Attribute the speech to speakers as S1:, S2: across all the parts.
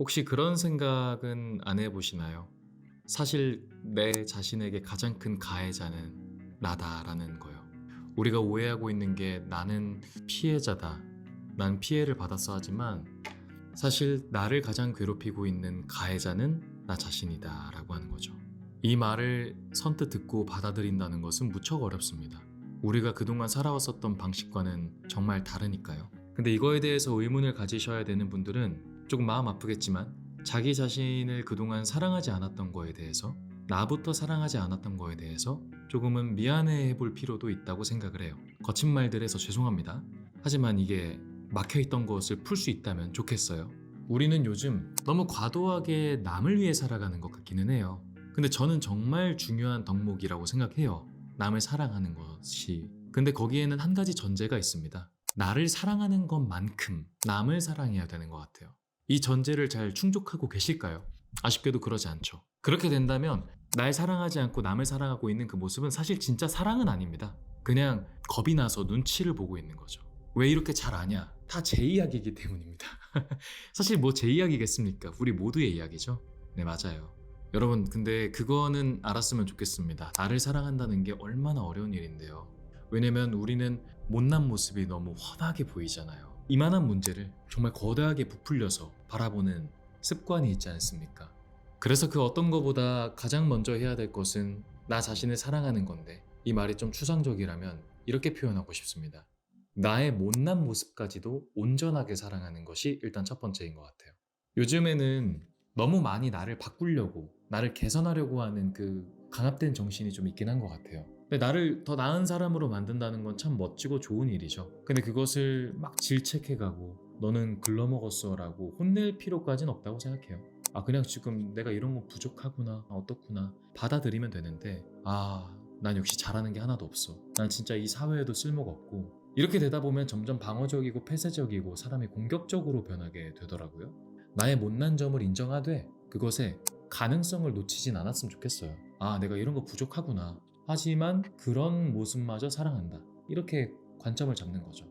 S1: 혹시 그런 생각은 안 해보시나요? 사실 내 자신에게 가장 큰 가해자는 나다라는 거요. 우리가 오해하고 있는 게 나는 피해자다. 난 피해를 받았어 하지만 사실 나를 가장 괴롭히고 있는 가해자는 나 자신이다 라고 하는 거죠. 이 말을 선뜻 듣고 받아들인다는 것은 무척 어렵습니다. 우리가 그동안 살아왔었던 방식과는 정말 다르니까요. 근데 이거에 대해서 의문을 가지셔야 되는 분들은 조금 마음 아프겠지만 자기 자신을 그동안 사랑하지 않았던 거에 대해서 나부터 사랑하지 않았던 거에 대해서 조금은 미안해 볼 필요도 있다고 생각을 해요. 거친 말들에서 죄송합니다. 하지만 이게 막혀있던 것을 풀 수 있다면 좋겠어요. 우리는 요즘 너무 과도하게 남을 위해 살아가는 것 같기는 해요. 근데 저는 정말 중요한 덕목이라고 생각해요. 남을 사랑하는 것이. 근데 거기에는 한 가지 전제가 있습니다. 나를 사랑하는 것만큼 남을 사랑해야 되는 것 같아요. 이 전제를 잘 충족하고 계실까요? 아쉽게도 그러지 않죠. 그렇게 된다면 날 사랑하지 않고 남을 사랑하고 있는 그 모습은 사실 진짜 사랑은 아닙니다. 그냥 겁이 나서 눈치를 보고 있는 거죠. 왜 이렇게 잘 아냐? 다 제 이야기이기 때문입니다. 사실 뭐 제 이야기겠습니까? 우리 모두의 이야기죠. 네, 맞아요. 여러분, 근데 그거는 알았으면 좋겠습니다. 나를 사랑한다는 게 얼마나 어려운 일인데요. 왜냐면 우리는 못난 모습이 너무 훤하게 보이잖아요. 이만한 문제를 정말 거대하게 부풀려서 바라보는 습관이 있지 않습니까? 그래서 그 어떤 것보다 가장 먼저 해야 될 것은 나 자신을 사랑하는 건데 이 말이 좀 추상적이라면 이렇게 표현하고 싶습니다. 나의 못난 모습까지도 온전하게 사랑하는 것이 일단 첫 번째인 것 같아요. 요즘에는 너무 많이 나를 바꾸려고, 나를 개선하려고 하는 그 강압된 정신이 좀 있긴 한 것 같아요. 근데 나를 더 나은 사람으로 만든다는 건 참 멋지고 좋은 일이죠. 근데 그것을 막 질책해가고, 너는 글러먹었어라고 혼낼 필요까지는 없다고 생각해요. 아, 그냥 지금 내가 이런 거 부족하구나, 아, 어떻구나. 받아들이면 되는데, 아, 난 역시 잘하는 게 하나도 없어. 난 진짜 이 사회에도 쓸모가 없고, 이렇게 되다 보면 점점 방어적이고 폐쇄적이고 사람이 공격적으로 변하게 되더라고요. 나의 못난 점을 인정하되 그것에 가능성을 놓치진 않았으면 좋겠어요. 아, 내가 이런 거 부족하구나. 하지만 그런 모습마저 사랑한다. 이렇게 관점을 잡는 거죠.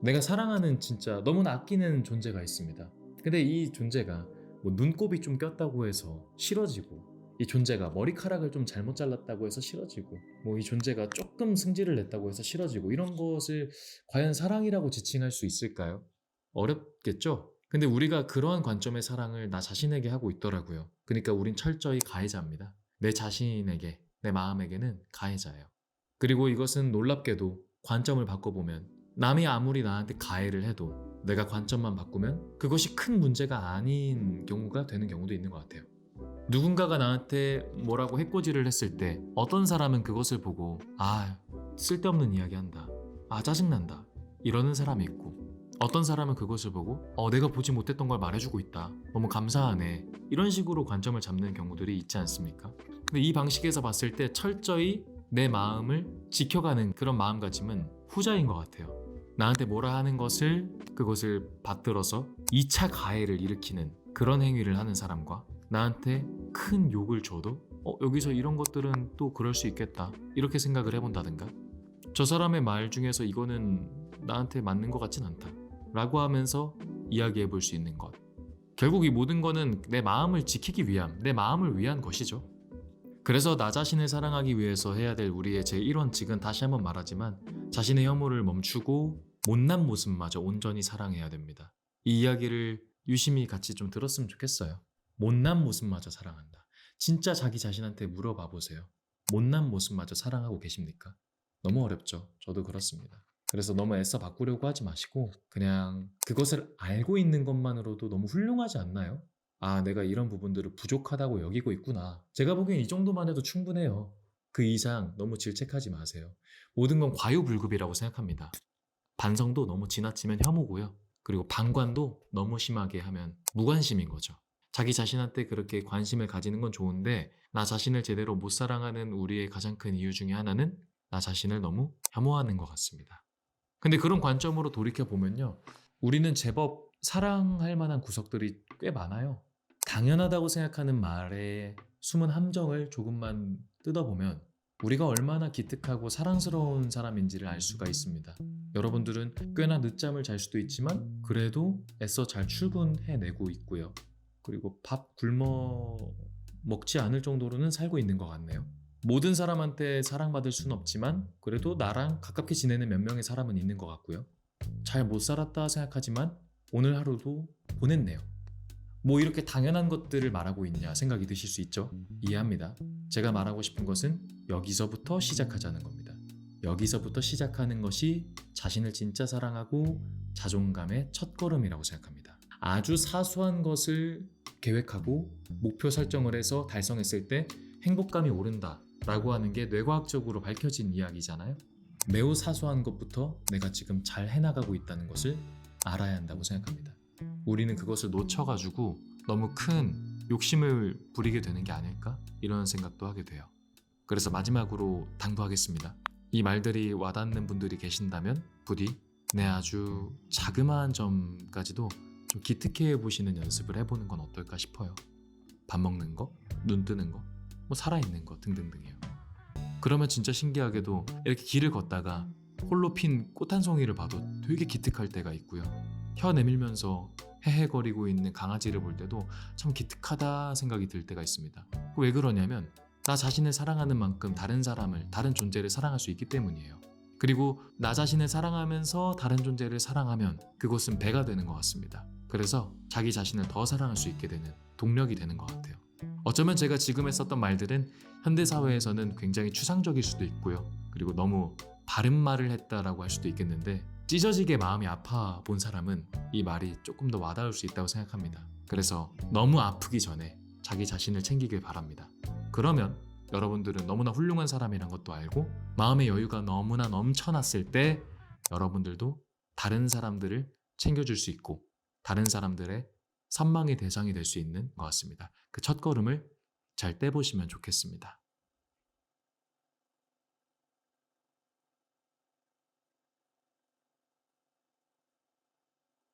S1: 내가 사랑하는 진짜 너무나 아끼는 존재가 있습니다. 근데 이 존재가 뭐 눈곱이 좀 꼈다고 해서 싫어지고 이 존재가 머리카락을 좀 잘못 잘랐다고 해서 싫어지고 뭐 이 존재가 조금 승질을 냈다고 해서 싫어지고 이런 것을 과연 사랑이라고 지칭할 수 있을까요? 어렵겠죠? 근데 우리가 그러한 관점의 사랑을 나 자신에게 하고 있더라고요. 그러니까 우린 철저히 가해자입니다. 내 자신에게, 내 마음에게는 가해자예요. 그리고 이것은 놀랍게도 관점을 바꿔보면 남이 아무리 나한테 가해를 해도 내가 관점만 바꾸면 그것이 큰 문제가 아닌 경우가 되는 경우도 있는 것 같아요. 누군가가 나한테 뭐라고 해코지를 했을 때 어떤 사람은 그것을 보고 아 쓸데없는 이야기 한다 아 짜증난다 이러는 사람이 있고 어떤 사람은 그것을 보고 어 내가 보지 못했던 걸 말해주고 있다 너무 감사하네 이런 식으로 관점을 잡는 경우들이 있지 않습니까 근데 이 방식에서 봤을 때 철저히 내 마음을 지켜가는 그런 마음가짐은 후자인 것 같아요. 나한테 뭐라 하는 것을 그것을 받들어서 2차 가해를 일으키는 그런 행위를 하는 사람과 나한테 큰 욕을 줘도 어, 여기서 이런 것들은 또 그럴 수 있겠다. 이렇게 생각을 해본다든가. 저 사람의 말 중에서 이거는 나한테 맞는 것 같진 않다. 라고 하면서 이야기해 볼 수 있는 것. 결국 이 모든 거는 내 마음을 지키기 위함 내 마음을 위한 것이죠 그래서 나 자신을 사랑하기 위해서 해야 될 우리의 제1원칙은 다시 한번 말하지만 자신의 혐오를 멈추고 못난 모습마저 온전히 사랑해야 됩니다 이 이야기를 유심히 같이 좀 들었으면 좋겠어요 못난 모습마저 사랑한다. 진짜 자기 자신한테 물어봐 보세요. 못난 모습마저 사랑하고 계십니까? 너무 어렵죠. 저도 그렇습니다. 그래서 너무 애써 바꾸려고 하지 마시고 그냥 그것을 알고 있는 것만으로도 너무 훌륭하지 않나요? 아, 내가 이런 부분들을 부족하다고 여기고 있구나. 제가 보기엔 이 정도만 해도 충분해요. 그 이상 너무 질책하지 마세요. 모든 건 과유불급이라고 생각합니다. 반성도 너무 지나치면 혐오고요. 그리고 방관도 너무 심하게 하면 무관심인 거죠. 자기 자신한테 그렇게 관심을 가지는 건 좋은데 나 자신을 제대로 못 사랑하는 우리의 가장 큰 이유 중에 하나는 나 자신을 너무 혐오하는 것 같습니다. 근데 그런 관점으로 돌이켜 보면요. 우리는 제법 사랑할 만한 구석들이 꽤 많아요. 당연하다고 생각하는 말의 숨은 함정을 조금만 뜯어보면 우리가 얼마나 기특하고 사랑스러운 사람인지를 알 수가 있습니다. 여러분들은 꽤나 늦잠을 잘 수도 있지만 그래도 애써 잘 출근해내고 있고요. 그리고 밥 굶어 먹지 않을 정도로는 살고 있는 것 같네요. 모든 사람한테 사랑받을 수는 없지만 그래도 나랑 가깝게 지내는 몇 명의 사람은 있는 것 같고요. 잘 못 살았다 생각하지만 오늘 하루도 보냈네요. 뭐 이렇게 당연한 것들을 말하고 있냐 생각이 드실 수 있죠. 이해합니다. 제가 말하고 싶은 것은 여기서부터 시작하자는 겁니다. 여기서부터 시작하는 것이 자신을 진짜 사랑하고 자존감의 첫걸음이라고 생각합니다. 아주 사소한 것을 계획하고 목표 설정을 해서 달성했을 때 행복감이 오른다 라고 하는 게 뇌과학적으로 밝혀진 이야기잖아요. 매우 사소한 것부터 내가 지금 잘 해나가고 있다는 것을 알아야 한다고 생각합니다. 우리는 그것을 놓쳐가지고 너무 큰 욕심을 부리게 되는 게 아닐까? 이런 생각도 하게 돼요. 그래서 마지막으로 당부하겠습니다. 이 말들이 와닿는 분들이 계신다면 부디 내 아주 자그마한 점까지도 좀 기특해 보시는 연습을 해보는 건 어떨까 싶어요. 밥 먹는 거, 눈 뜨는 거, 뭐 살아있는 거 등등등이요. 그러면 진짜 신기하게도 이렇게 길을 걷다가 홀로 핀 꽃 한 송이를 봐도 되게 기특할 때가 있고요. 혀 내밀면서 헤헤거리고 있는 강아지를 볼 때도 참 기특하다 생각이 들 때가 있습니다. 왜 그러냐면 나 자신을 사랑하는 만큼 다른 사람을, 다른 존재를 사랑할 수 있기 때문이에요. 그리고 나 자신을 사랑하면서 다른 존재를 사랑하면 그것은 배가 되는 것 같습니다. 그래서 자기 자신을 더 사랑할 수 있게 되는 동력이 되는 것 같아요. 어쩌면 제가 지금 했었던 말들은 현대사회에서는 굉장히 추상적일 수도 있고요. 그리고 너무 바른 말을 했다라고 할 수도 있겠는데 찢어지게 마음이 아파 본 사람은 이 말이 조금 더 와닿을 수 있다고 생각합니다. 그래서 너무 아프기 전에 자기 자신을 챙기길 바랍니다. 그러면 여러분들은 너무나 훌륭한 사람이란 것도 알고 마음의 여유가 너무나 넘쳐났을 때 여러분들도 다른 사람들을 챙겨줄 수 있고 다른 사람들의 선망의 대상이 될 수 있는 것 같습니다. 그 첫 걸음을 잘 떼보시면 좋겠습니다.